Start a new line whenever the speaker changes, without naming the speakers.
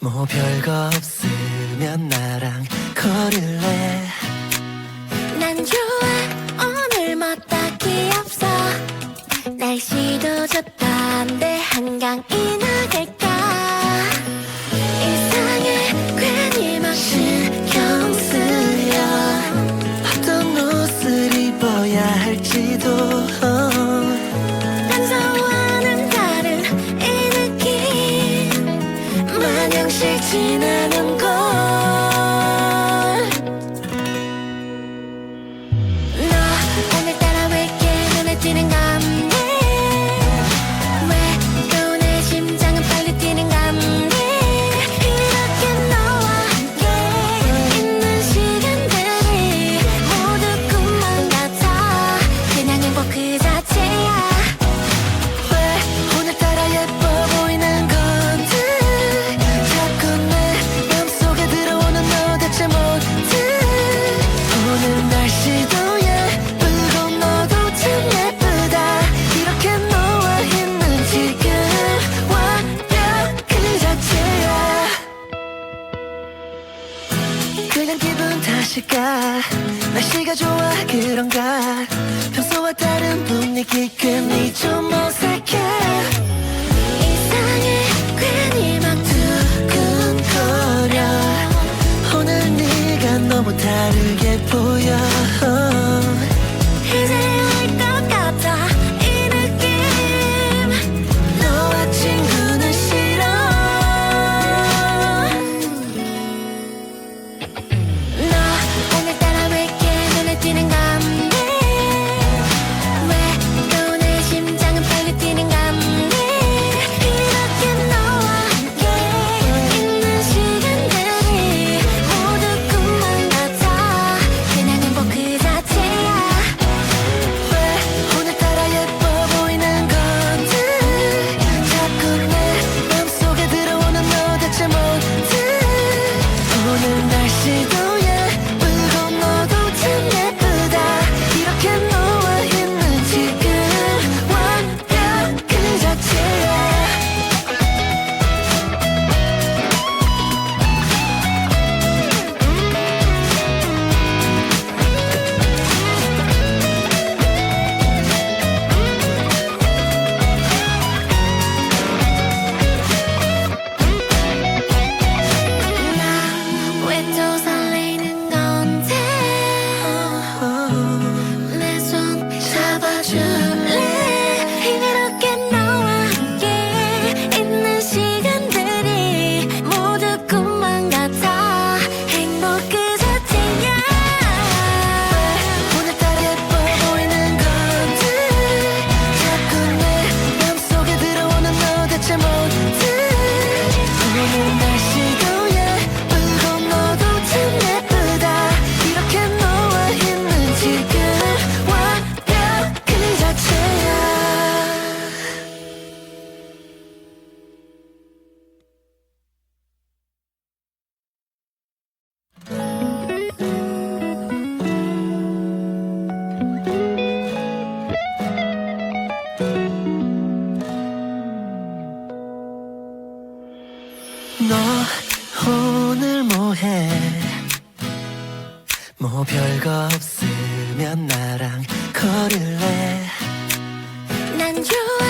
뭐 별거 없으면 나랑 걸을래?
난 좋아 어. 설레는
기분 다실까? 날씨가 좋아 그런가? 평소와 다른 분위기 괜히 좀 어색해.
이상해. 괜히 막
두근거려. 오늘 네가 너무 다르게 보여.
이제
뭐 별거 없으면 나랑 걸을래.
난 좋아.